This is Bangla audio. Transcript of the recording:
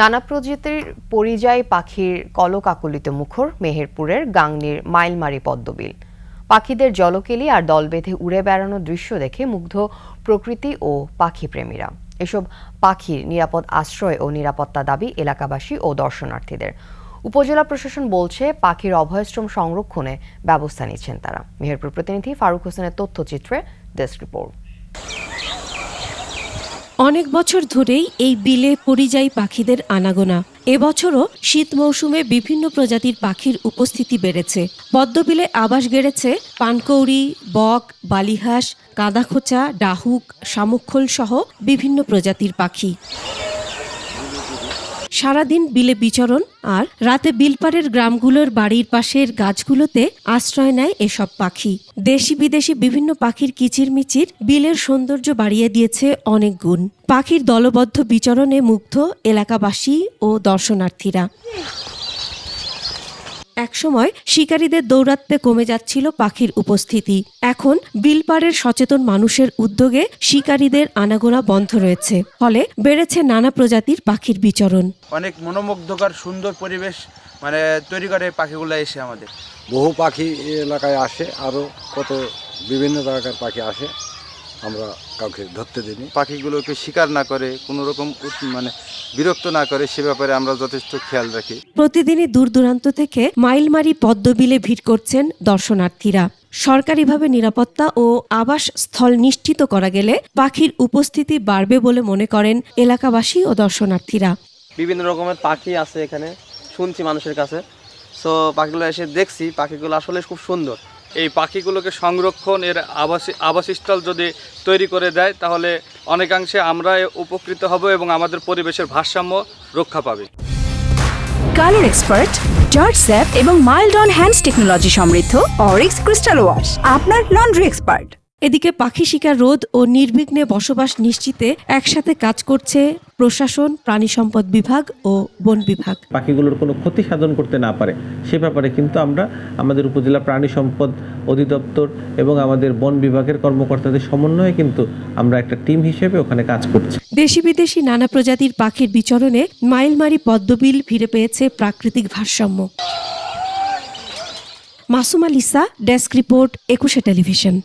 নানা প্রজাতির পরিযায়ী পাখির কলকাকলিত মুখর মেহেরপুরের গাংনীর মাইলমারি পদ্মবিল। পাখিদের জলকেলি আর দল বেঁধে উড়ে বেড়ানোর দৃশ্য দেখে মুগ্ধ প্রকৃতি ও পাখি প্রেমীরা এসব পাখির নিরাপদ আশ্রয় ও নিরাপত্তা দাবি এলাকাবাসী ও দর্শনার্থীদের। উপজেলা প্রশাসন বলছে, পাখির অভয়শ্রম সংরক্ষণে ব্যবস্থা নিচ্ছেন তারা। মেহেরপুর প্রতিনিধি ফারুক হোসেনের তথ্যচিত্রে ডেস্ক রিপোর্ট। অনেক বছর ধরেই এই বিলে পরিযায়ী পাখিদের আনাগোনা। এবছরও শীত মৌসুমে বিভিন্ন প্রজাতির পাখির উপস্থিতি বেড়েছে। পদ্মবিলে আবাস গেড়েছে পানকৌড়ি, বক, বালিহাঁস কাদাখোচা ডাহুক, শামুকখোল সহ বিভিন্ন প্রজাতির পাখি। সারাদিন বিলে বিচরণ আর রাতে বিলপাড়ের গ্রামগুলোর বাড়ির পাশের গাছগুলোতে আশ্রয় নেয় এসব পাখি। দেশি বিদেশি বিভিন্ন পাখির কিচিরমিচির বিলের সৌন্দর্য বাড়িয়ে দিয়েছে অনেক গুণ। পাখির দলবদ্ধ বিচরণে মুগ্ধ এলাকাবাসী ও দর্শনার্থীরা। একসময় শিকারীদের দৌরাত্মে কমে যাচ্ছিল পাখির উপস্থিতি। এখন বিলপাড়ের সচেতন মানুষের উদ্যোগে শিকারীদের আনাগোনা বন্ধ রয়েছে। ফলে বেড়েছে নানা প্রজাতির পাখির বিচরণ। অনেক মনোমুগ্ধকর সুন্দর পরিবেশ মানে তৈরি করে পাখিগুলো এসে আমাদের। বহু পাখি এলাকায় আসে আরও কত বিভিন্ন জায়গার পাখি আসে। আমরা কাউকে ধরতে দিইনি। পাখিগুলোকে শিকার না করে কোনো রকম মানে বিরক্ত না করে সে ব্যাপারে আমরা যথেষ্ট খেয়াল রাখি। প্রতিদিনই দূর দূরান্ত থেকে মাইলমারি পদ্মবিলে ভিড় করছেন দর্শনার্থীরা। সরকারিভাবে নিরাপত্তা ও আবাস স্থল নিশ্চিত করা গেলে পাখির উপস্থিতি বাড়বে বলে মনে করেন এলাকাবাসী ও দর্শনার্থীরা। বিভিন্ন রকমের পাখি আছে এখানে শুনছি মানুষের কাছে। সো পাখিগুলো এসে দেখছি পাখিগুলো আসলে খুব সুন্দর। এই পাখিগুলোকে সংরক্ষণ, এর আবাস, আবাসস্থল যদি তৈরি করে দেয়, তাহলে অনেকাংশে আমরা উপকৃত হব এবং আমাদের পরিবেশের ভারসাম্য রক্ষা পাবে। কালার এক্সপার্ট জর্জ স্যাপ এবং মাইল্ড অন হ্যান্ডস টেকনোলজি সমৃদ্ধ অরিক্স ক্রিস্টাল ওয়াশ, আপনার লন্ড্রি এক্সপার্ট। এদিকে পাখি শিকার রোধ ও নির্বিঘ্নে বসবাস নিশ্চিতে একসাথে কাজ করছে প্রশাসন প্রাণী সম্পদ বিভাগ ও বন বিভাগ। পাখিগুলোর কোনো ক্ষতি সাধন করতে না পারে সে ব্যাপারে কিন্তু আমরা আমাদের উপজেলা প্রাণী সম্পদ অধিদপ্তর এবং আমাদের বন বিভাগের কর্মকর্তাদের সমন্বয়ে কিন্তু আমরা একটা টিম হিসেবে ওখানে কাজ করছি। দেশি বিদেশি নানা প্রজাতির পাখির বিচরণে মাইলমারি পদ্মবিল ফিরে পেয়েছে প্রাকৃতিক ভারসাম্য। Masuma Lisa desk report Ekushey television.